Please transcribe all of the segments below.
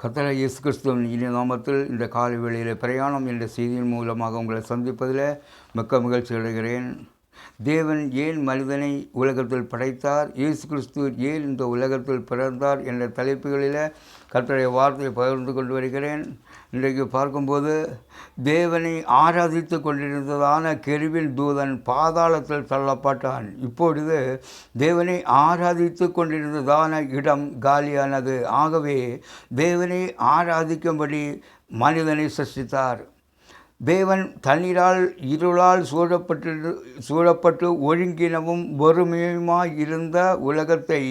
கத்தர இயேசு கிறிஸ்துவின் இனிய நாமத்தில் இந்த காலை வேளையில் பிரயாணம் என்ற செய்தியின் மூலமாக உங்களை சந்திப்பதில் மிக்க மகிழ்ச்சி அடைகிறேன். தேவன் ஏன் மனிதனை உலகத்தில் படைத்தார்? இயேசு கிறிஸ்து ஏன் இந்த உலகத்தில் பிறந்தார் என்ற தலைப்புகளில் கர்த்தருடைய வார்த்தையை பகிர்ந்து கொண்டு வருகிறேன். இன்றைக்கு பார்க்கும்போது தேவனை ஆராதித்து கொண்டிருந்ததான கெருவின் தூதன் பாதாளத்தில் தள்ளப்பட்டான். இப்பொழுது தேவனை ஆராதித்து கொண்டிருந்ததான இடம் காலியானது. ஆகவே தேவனை ஆராதிக்கும்படி மனிதனை சசித்தார். தேவன் தண்ணீரால் இருளால் சூழப்பட்டு சூழப்பட்டு ஒழுங்கினவும் வறுமையுமாய் இருந்த உலகத்தை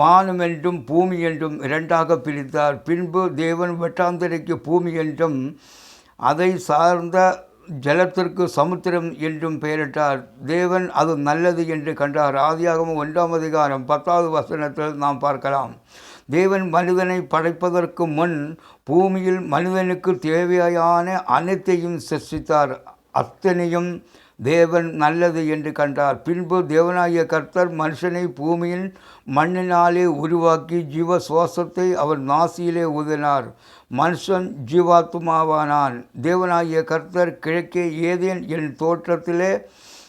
வானம் என்றும் பூமி என்றும் இரண்டாக பிரித்தார். பின்பு தேவன் வெட்டாந்தரைக்கு பூமி என்றும் அதை சார்ந்த ஜலத்திற்கு சமுத்திரம் என்றும் பெயரிட்டார். தேவன் அது நல்லது என்று கண்டார். ஆதியாகவும் ஒன்றாம் அதிகாரம் பத்தாவது வசனத்தில் நாம் பார்க்கலாம். தேவன் மனிதனை படைப்பதற்கு முன் பூமியில் மனிதனுக்கு தேவையான அனைத்தையும் சிருஷ்டித்தார். அத்தனையும் தேவன் நல்லது என்று கண்டார். பின்பு தேவனாகிய கர்த்தர் மனுஷனை பூமியின் மண்ணினாலே உருவாக்கி ஜீவ சுவாசத்தை அவர் நாசியிலே ஊதினார். மனுஷன் ஜீவாத்மாவானான். தேவனாகிய கர்த்தர் கிழக்கே ஏதேன் என் தோற்றத்திலே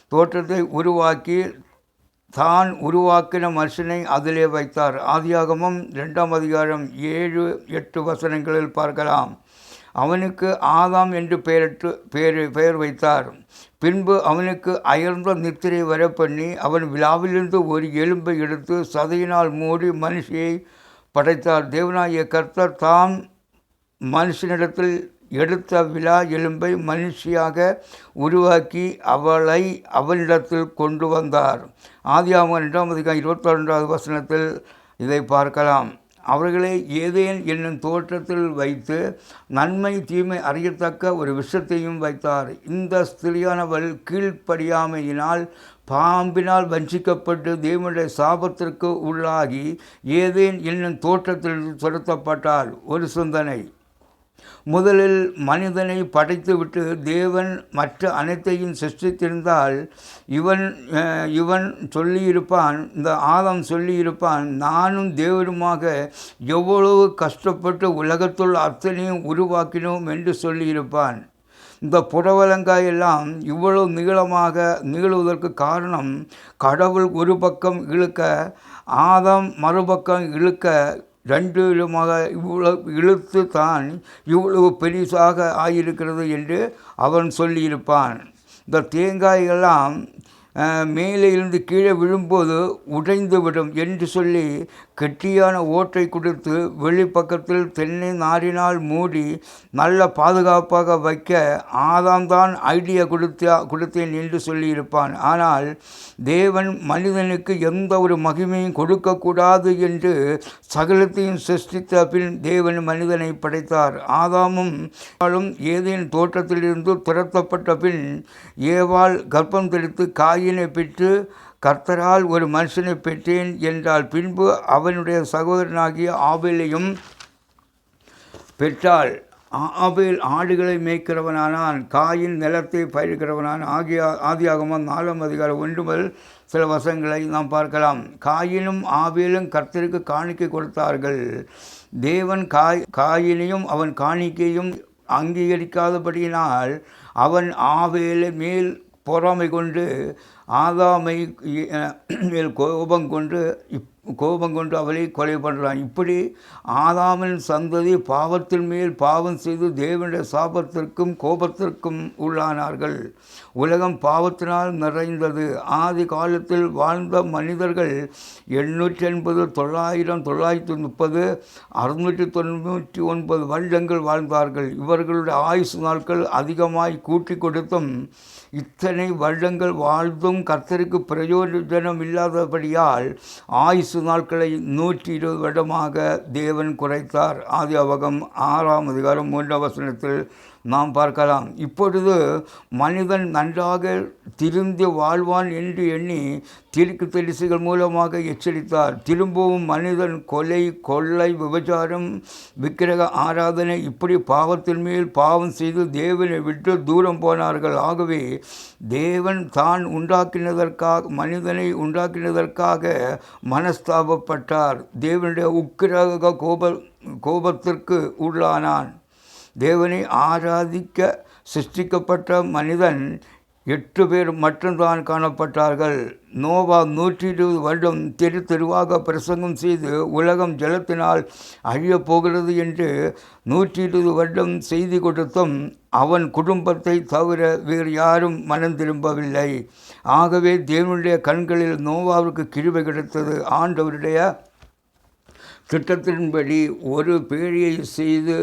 தோற்றத்தை உருவாக்கி தான் உருவாக்கின மனுஷனை அதிலே வைத்தார். ஆதியாகமம் ரெண்டாம் அதிகாரம் ஏழு எட்டு வசனங்களில் பார்க்கலாம். அவனுக்கு ஆதாம் என்று பெயரிட்டு பெயர் பெயர் வைத்தார். பின்பு அவனுக்கு அயர்ந்த நித்திரை வர பண்ணி அவன் விழாவிலிருந்து ஒரு எலும்பை எடுத்து சதையினால் மூடி மனுஷியை படைத்தார். தேவனாகிய கர்த்தர் தான் மனுஷனிடத்தில் எடுத்த விழா எலும்பை மனுஷியாக உருவாக்கி அவளை அவனிடத்தில் கொண்டு வந்தார். ஆதியாம ரெண்டாம் அதிகம் இருபத்தி ரெண்டாவது வசனத்தில் இதை பார்க்கலாம். அவர்களை ஏதேன் என்னும் தோற்றத்தில் வைத்து நன்மை தீமை அறியத்தக்க ஒரு விஷத்தையும் வைத்தார். இந்த ஸ்திரியானவள் கீழ்ப்படியாமையினால் பாம்பினால் வஞ்சிக்கப்பட்டு தேவனுடைய சாபத்திற்கு உள்ளாகி ஏதேன் என்னும் தோற்றத்தில் செலுத்தப்பட்டால் ஒரு சிந்தனை. முதலில் மனிதனை படைத்துவிட்டு தேவன் மற்ற அனைத்தையும் சிருஷ்டித்திருந்தால் இவன் இவன் சொல்லியிருப்பான் இந்த ஆதம் சொல்லியிருப்பான் நானும் தேவனுமாக எவ்வளவு கஷ்டப்பட்டு உலகத்துள் அத்தனையும் உருவாக்கினோம் என்று சொல்லியிருப்பான். இந்த புடவலங்காய் எல்லாம் இவ்வளவு நீளமாக நீளுவதற்கு காரணம் கடவுள் ஒரு பக்கம் இழுக்க ஆதம் மறுபக்கம் இழுக்க ரெண்டு விதமாக இவ்வளவு இழுத்து தான் இவ்வளவு பெரிசாக ஆகியிருக்கிறது என்று அவன் சொல்லியிருப்பான். இந்த தேங்காய்கள்லாம் மேலே இருந்து கீழே விழும்போது உடைந்து விடும் என்று சொல்லி கெட்டியான ஓட்டை கொடுத்து வெளிப்பக்கத்தில் தென்னை நாரினால் மூடி நல்ல பாதுகாப்பாக வைக்க ஆதாம் தான் ஐடியா கொடுத்தா கொடுத்தேன் என்று சொல்லியிருப்பான். ஆனால் தேவன் மனிதனுக்கு எந்த ஒரு மகிமையும் கொடுக்கக்கூடாது என்று சகலத்தையும் சிருஷ்டித்த பின் தேவன் மனிதனை படைத்தார். ஆதாமும் ஏதேன் தோட்டத்திலிருந்து துரத்தப்பட்ட பின் ஏவால் கர்ப்பம் தெளித்து காயினை பெற்று கர்த்தரால் ஒரு மனுஷனை பெற்றேன் என்றால் பின்பு அவனுடைய சகோதரனாகிய ஆபேலையும் பெற்றாள். ஆபேல் ஆடுகளை மேய்க்கிறவனானான் காயின் நிலத்தை பயிர்க்கிறவனான். ஆகிய ஆதியாகமும் நாலாம் அதிகாரம் ஒன்று முதல் சில வசங்களை நாம் பார்க்கலாம். காயினும் ஆபேலும் கர்த்தருக்கு காணிக்கை கொடுத்தார்கள். தேவன் காய் காயினையும் அவன் காணிக்கையும் அங்கீகரிக்காதபடியினால் அவன் ஆவேலை மேல் பொறாமை கொண்டு ஆதாமை மேல் கோபம் கொண்டு இப் கோபம் கொண்டு அவளை கொலை பண்ணுறான் இப்படி ஆதாமின் சந்ததி பாவத்தின் மேல் பாவம் செய்து தேவனுடைய சாபத்திற்கும் கோபத்திற்கும் உள்ளானார்கள். உலகம் பாவத்தினால் நிறைந்தது. ஆதி காலத்தில் வாழ்ந்த மனிதர்கள் எண்ணூற்றி எண்பது தொள்ளாயிரம் தொள்ளாயிரத்தி முப்பது அறுநூற்றி தொண்ணூற்றி ஒன்பது வருடங்கள் வாழ்ந்தார்கள். இவர்களுடைய ஆயுசு நாட்கள் அதிகமாய் கூட்டி கொடுத்தும் இத்தனை வருடங்கள் வாழ்ந்தும் கர்த்தருக்கு பிரயோஜனம் இல்லாதபடியால் ஆயுஸ் ஆயுசு நாட்களை நூற்றி இருபது வருடமாக தேவன் குறைத்தார். ஆதி அவகம் ஆறாம் அதிகாரம் மூன்றாம் வசனத்தில் நாம் பார்க்கலாம். இப்பொழுது மனிதன் நன்றாக திருந்து வாழ்வான் என்று எண்ணி தீர்க்கு தரிசிகள் மூலமாக எச்சரித்தார். திரும்பவும் மனிதன் கொலை கொள்ளை விபச்சாரம் விக்கிரக ஆராதனை இப்படி பாவத்தின் மேல் பாவம் செய்து தேவனை விட்டு தூரம் போனார்கள். ஆகவே தேவன் தான் உண்டாக்கினதற்காக மனிதனை உண்டாக்கினதற்காக மனஸ்தாபப்பட்டார். தேவனுடைய உக்கிரக கோப கோபத்திற்கு உள்ளானான். தேவனை ஆராதிக்க சிருஷ்டிக்கப்பட்ட மனிதன் எட்டு பேர் மட்டும்தான் காணப்பட்டார்கள். நோவா நூற்றி இருபது வருடம் தெரு தெருவாக பிரசங்கம் செய்து உலகம் ஜலத்தினால் அழியப் போகிறது என்று நூற்றி இருபது வருடம் செய்தி கொடுத்தும் அவன் குடும்பத்தை தவிர வேறு யாரும் மனம் திரும்பவில்லை. ஆகவே தேவனுடைய கண்களில் நோவாவுக்கு கிருவை கிடைத்தது. ஆண்டவருடைய திட்டத்தின்படி ஒரு பேழியை செய்து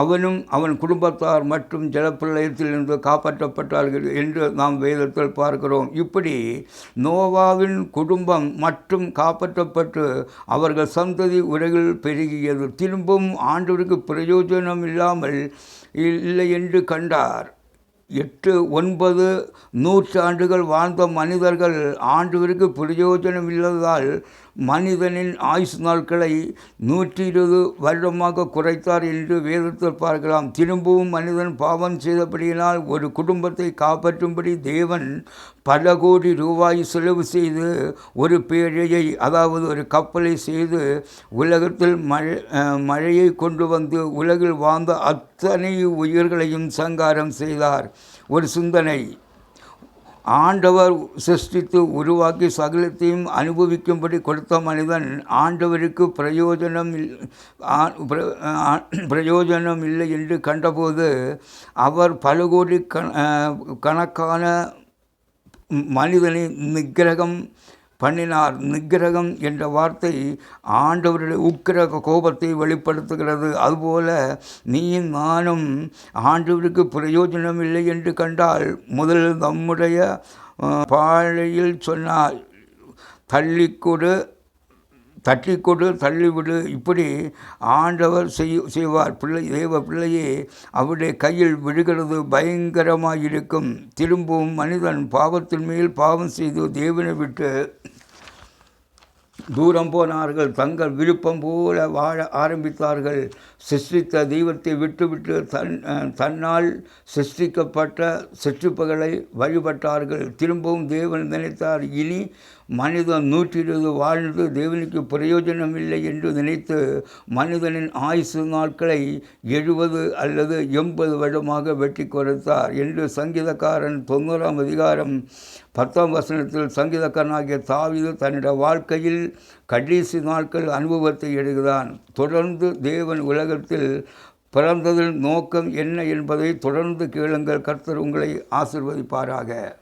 அவனும் அவன் குடும்பத்தார் மற்றும் ஜலப்பிரளயத்திலிருந்து காப்பாற்றப்பட்டார்கள் என்று நாம் வேதத்தில் பார்க்கிறோம். இப்படி நோவாவின் குடும்பம் மற்றும் காப்பாற்றப்பட்டு அவர்கள் சந்ததி உலகில் பெருகியது. திரும்பவும் ஆண்டவருக்கு பிரயோஜனம் இல்லாமல் இல்லை என்று கண்டார். எட்டு ஒன்பது நூற்றாண்டுகள் வாழ்ந்த மனிதர்கள் ஆண்டவருக்கு பிரயோஜனம் இல்லாததால் மனிதனின் ஆயுசு நாட்களை நூற்றி இருபது வருடமாக குறைத்தார் என்று வேதத்தில் பார்க்கலாம். திரும்பவும் மனிதன் பாவம் செய்தபடியினால் ஒரு குடும்பத்தை காப்பாற்றும்படி தேவன் பல கோடி ரூபாய் செலவு செய்து ஒரு பேழையை அதாவது ஒரு கப்பலை செய்து உலகத்தில் மழை மழையை கொண்டு வந்து உலகில் வாழ்ந்த அத்தனை உயிர்களையும் சங்காரம் செய்தார். ஒரு சிந்தனை. ஆண்டவர் சிருஷ்டித்து உருவாக்கி சகலத்தையும் அனுபவிக்கும்படி கொடுத்த மனிதன் ஆண்டவருக்கு பிரயோஜனம் இல்- பிரயோஜனம் இல்லை என்று கண்டபோது அவர் பல கோடி கண- கணக்கான மனிதனை நிகிரகம் பண்ணினார். நிக்கிரகம் என்ற வார்த்தை ஆண்டவருடைய உக்கிரக கோபத்தை வெளிப்படுத்துகிறது. அதுபோல நீயும் நானும் ஆண்டவருக்கு பிரயோஜனம் இல்லை என்று கண்டால் முதலில் நம்முடைய பாழையில் சொன்னால் தள்ளிக்கொடு தட்டி கொடு தள்ளிவிடு இப்படி ஆண்டவர் செய் செய்வார். பிள்ளை தேவ பிள்ளையே அவருடைய கையில் விழுகிறது பயங்கரமாக இருக்கும் திரும்பவும் மனிதன் பாவத்தின் மேல் பாவம் செய்து தேவனை விட்டு தூரம் போனார்கள். தங்கள் விருப்பம் போல வாழ ஆரம்பித்தார்கள். சிருஷ்டித்த தெய்வத்தை விட்டுவிட்டு தன் தன்னால் சிருஷ்டிக்கப்பட்ட சிற்றுப்புகளை வழிபட்டார்கள். திரும்பவும் தேவன் நினைத்தார் இனி மனிதன் நூற்றி இருபது வாழ்ந்து தேவனுக்கு பிரயோஜனம் இல்லை என்று நினைத்து மனிதனின் ஆயுசு நாட்களை எழுபது அல்லது எண்பது வருடமாக வெட்டி கொடுத்தார் என்று சங்கீதக்காரன் தொண்ணூறாம் அதிகாரம் பத்தாம் வசனத்தில் சங்கீதக்காரனாகிய தாவிது தன்னுடைய வாழ்க்கையில் கடைசி நாட்கள் அனுபவத்தை எழுதுகிறான். தொடர்ந்து தேவன் உலகத்தில் பிறந்ததில் நோக்கம் என்ன என்பதை தொடர்ந்து கேளுங்கள். கர்த்தர் உங்களை ஆசிர்வதிப்பாராக.